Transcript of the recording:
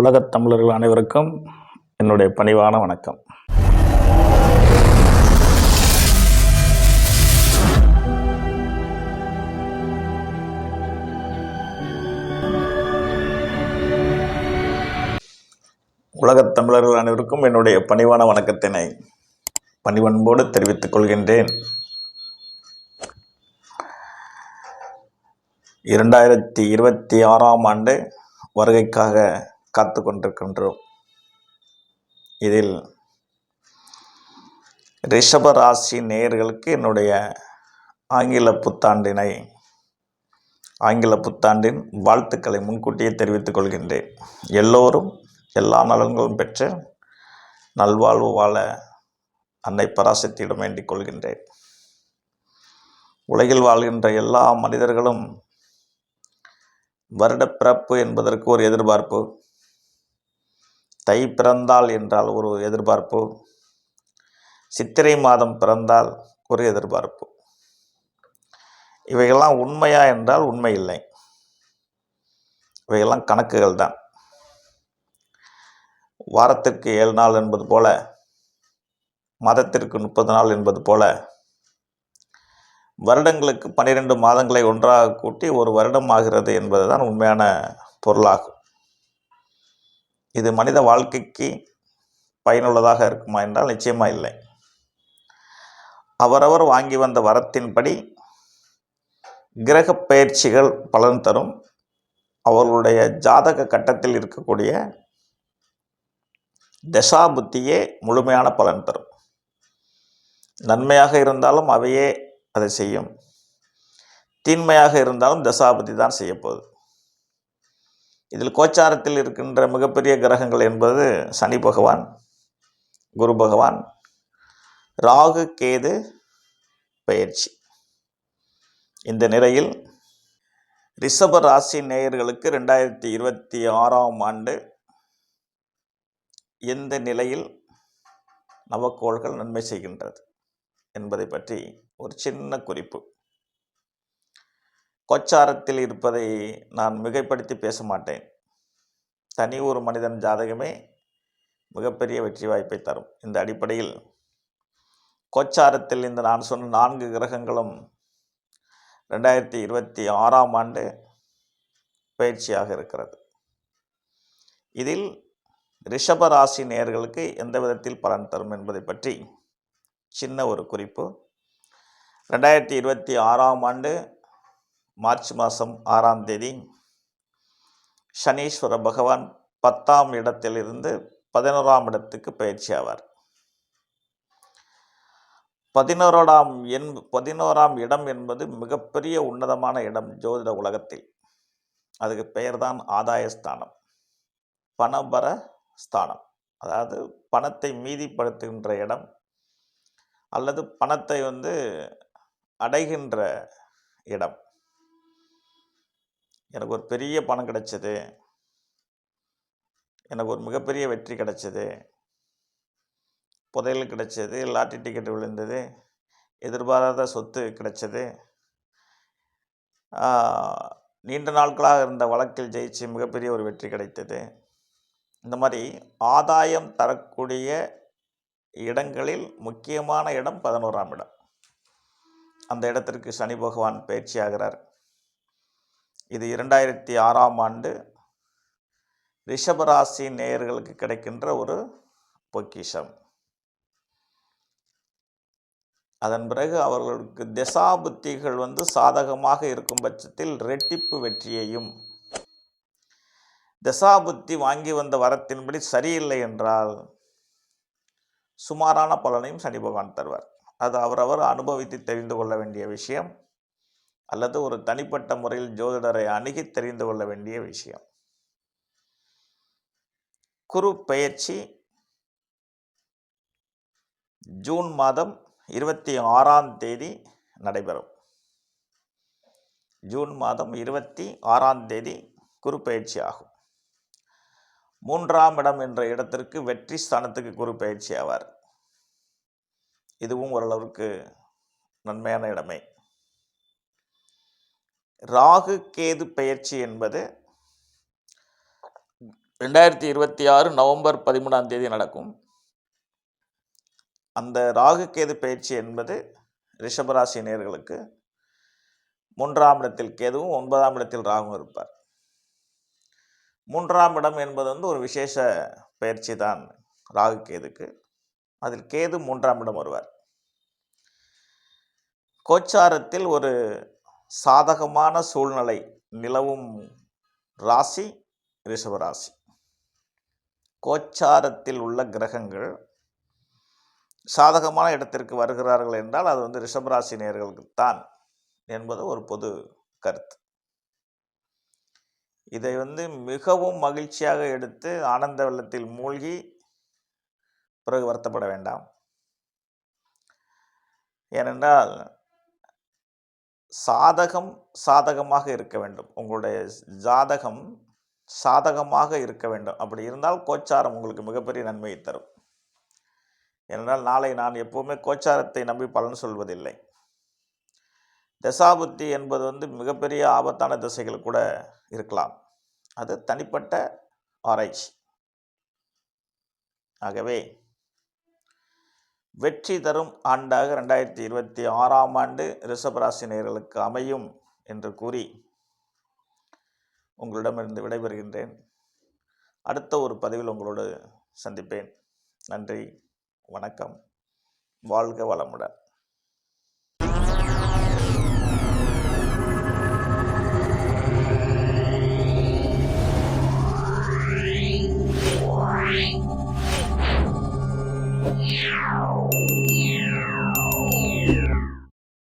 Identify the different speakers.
Speaker 1: உலகத் தமிழர்கள் அனைவருக்கும் என்னுடைய பணிவான வணக்கம். உலகத் தமிழர்கள் அனைவருக்கும் என்னுடைய பணிவான வணக்கத்தினை பணிவன்போடு தெரிவித்துக் கொள்கின்றேன். இரண்டாயிரத்தி இருபத்தி ஆறாம் ஆண்டு வருகைக்காக காத்து கொண்டிருக்கின்றோம் இதில் ரிஷபராசி நேயர்களுக்கு என்னுடைய ஆங்கில புத்தாண்டினை ஆங்கில புத்தாண்டின் வாழ்த்துக்களை முன்கூட்டியே தெரிவித்துக் கொள்கின்றேன். எல்லோரும் எல்லா நலன்களும் பெற்று நல்வாழ்வு வாழ அன்னை பராசக்தியிடம் வேண்டிக் கொள்கின்றேன். உலகில் வாழ்கின்ற எல்லா மனிதர்களும் வருடப்பிறப்பு என்பதற்கு ஒரு எதிர்பார்ப்பு. தை பிறந்தால் என்றால் ஒரு எதிர்பார்ப்பு. சித்திரை மாதம் பிறந்தால் ஒரு எதிர்பார்ப்பு. இவைகள்லாம் உண்மையா என்றால் உண்மை இல்லை. இவையெல்லாம் கணக்குகள் தான். வாரத்திற்கு ஏழு நாள் என்பது போல மாதத்திற்கு முப்பது நாள் என்பது போல வருடங்களுக்கு பன்னிரெண்டு மாதங்களை ஒன்றாக கூட்டி ஒரு வருடம் ஆகிறது என்பது தான் உண்மையான பொருளாகும். இது மனித வாழ்க்கைக்கு பயனுள்ளதாக இருக்குமா என்றால் நிச்சயமாக இல்லை. அவரவர் வாங்கி வந்த வரத்தின்படி கிரக பயிற்சிகள் பலன் தரும். அவர்களுடைய ஜாதக கட்டத்தில் இருக்கக்கூடிய தசாபுத்தியே முழுமையான பலன் தரும். நன்மையாக இருந்தாலும் அவையே அதை செய்யும். தீன்மையாக இருந்தாலும் தசாபதி தான் செய்யப்போகுது. இதில் கோச்சாரத்தில் இருக்கின்ற மிகப்பெரிய கிரகங்கள் என்பது சனி பகவான் குரு பகவான் ராகு கேது பயிற்சி. இந்த நிலையில் ரிஷப ராசி நேயர்களுக்கு ரெண்டாயிரத்தி இருபத்தி ஆறாம் ஆண்டு எந்த நிலையில் நவக்கோள்கள் நன்மை செய்கின்றது என்பதை பற்றி ஒரு சின்ன குறிப்பு. கொச்சாரத்தில் இருப்பதை நான் மிகைப்படுத்தி பேச மாட்டேன். தனி ஒரு மனிதன் ஜாதகமே மிகப்பெரிய வெற்றி வாய்ப்பை தரும். இந்த அடிப்படையில் கோச்சாரத்தில் இந்த நான் சொன்ன நான்கு கிரகங்களும் ரெண்டாயிரத்தி இருபத்தி ஆறாம் ஆண்டு பயிற்சியாக இருக்கிறது. இதில் ரிஷபராசி நேர்களுக்கு நேயர்களுக்கு எந்த விதத்தில் பலன் தரும் என்பதை பற்றி சின்ன ஒரு குறிப்பு. ரெண்டாயிரத்தி இருபத்தி ஆறாம் ஆண்டு மார்ச் மாதம் ஆறாம் தேதி சனீஸ்வர பகவான் பத்தாம் இடத்திலிருந்து பதினோராம் இடத்துக்கு பயிற்சி ஆவார் பதினோராம் எண் பதினோராம் இடம் என்பது மிகப்பெரிய உன்னதமான இடம் ஜோதிட உலகத்தில். அதுக்கு பெயர்தான் ஆதாயஸ்தானம். பணபர ஸ்தானம். அதாவது பணத்தை மீதிப்படுத்துகின்ற இடம் அல்லது பணத்தை வந்து அடைகின்ற இடம். எனக்கு ஒரு பெரிய பணம் கிடைச்சது. எனக்கு ஒரு மிகப்பெரிய வெற்றி கிடைச்சது. புதையல் கிடைச்சது லாட்டரி டிக்கெட் விழுந்தது எதிர்பாராத சொத்து கிடைச்சது. நீண்ட நாட்களாக இருந்த வழக்கில் ஜெயிச்சு மிகப்பெரிய ஒரு வெற்றி கிடைத்தது. இந்த மாதிரி ஆதாயம் தரக்கூடிய இடங்களில் முக்கியமான இடம் பதினோராம் இடம். அந்த இடத்திற்கு சனி பகவான் பயிற்சியாகிறார். இது இரண்டாயிரத்தி ஆறாம் ஆண்டு ரிஷபராசி நேயர்களுக்கு கிடைக்கின்ற ஒரு பொக்கிஷம். அதன் பிறகு அவர்களுக்கு திசாபுத்திகள் வந்து சாதகமாக இருக்கும் பட்சத்தில் ரெட்டிப்பு வெற்றியையும் திசாபுத்தி வாங்கி வந்த வரத்தின்படி சரியில்லை என்றால் சுமாரான பலனையும் சனி பகவான் தருவார். அது அவரவர் அனுபவித்து தெரிந்து கொள்ள வேண்டிய விஷயம். அல்லது ஒரு தனிப்பட்ட முறையில் ஜோதிடரை அணுகி தெரிந்து கொள்ள வேண்டிய விஷயம். குரு பயிற்சி ஜூன் மாதம் இருபத்தி ஆறாம் தேதி நடைபெறும். ஜூன் மாதம் இருபத்தி ஆறாம் தேதி குரு பயிற்சி ஆகும். மூன்றாம் இடம் என்ற இடத்திற்கு வெற்றி ஸ்தானத்துக்கு குரு பயிற்சி ஆவார். இதுவும் ஓரளவுக்கு நன்மையான இடமே. ராகு கேது பெயர்ச்சி என்பது ரெண்டாயிரத்தி இருபத்தி ஆறு நவம்பர் பதிமூணாம் தேதி நடக்கும். அந்த ராகு கேது பயிற்சி என்பது ரிஷபராசி நேர்களுக்கு மூன்றாம் இடத்தில் கேதுவும் ஒன்பதாம் இடத்தில் ராகும் இருப்பார். மூன்றாம் இடம் என்பது வந்து ஒரு விசேஷ பயிற்சி தான் ராகு கேதுக்கு. அதில் கேது மூன்றாம் இடம் வருவார். கோச்சாரத்தில் ஒரு சாதகமான சூழ்நிலை நிலவும் ராசி ரிஷபராசி. கோச்சாரத்தில் உள்ள கிரகங்கள் சாதகமான இடத்திற்கு வருகிறார்கள் என்றால் அது வந்து ரிஷபராசி நேர்களுக்கு தான் என்பது ஒரு பொது கருத்து. இதை வந்து மிகவும் மகிழ்ச்சியாக எடுத்து ஆனந்த வெள்ளத்தில் மூழ்கி பிறகு வருத்தப்பட வேண்டாம். ஏனென்றால் சாதகம் சாதகமாக இருக்க வேண்டும். உங்களுடைய ஜாதகம் சாதகமாக இருக்க வேண்டும். அப்படி இருந்தால் கோச்சாரம் உங்களுக்கு மிகப்பெரிய நன்மையை தரும். ஏனென்றால் நாளை நான் எப்போவுமே கோச்சாரத்தை நம்பி பலன் சொல்வதில்லை. தசாபுத்தி என்பது வந்து மிகப்பெரிய ஆபத்தான திசைகள் கூட இருக்கலாம். அது தனிப்பட்ட ஆராய்ச்சி. ஆகவே வெற்றி தரும் ஆண்டாக ரெண்டாயிரத்தி இருபத்தி ஆறாம் ஆண்டு ரிஷபராசினியர்களுக்கு அமையும் என்று கூறி உங்களிடமிருந்து விடைபெறுகின்றேன். அடுத்த ஒரு பதிவில் உங்களோடு சந்திப்பேன். நன்றி வணக்கம். வாழ்க வளமுடன்.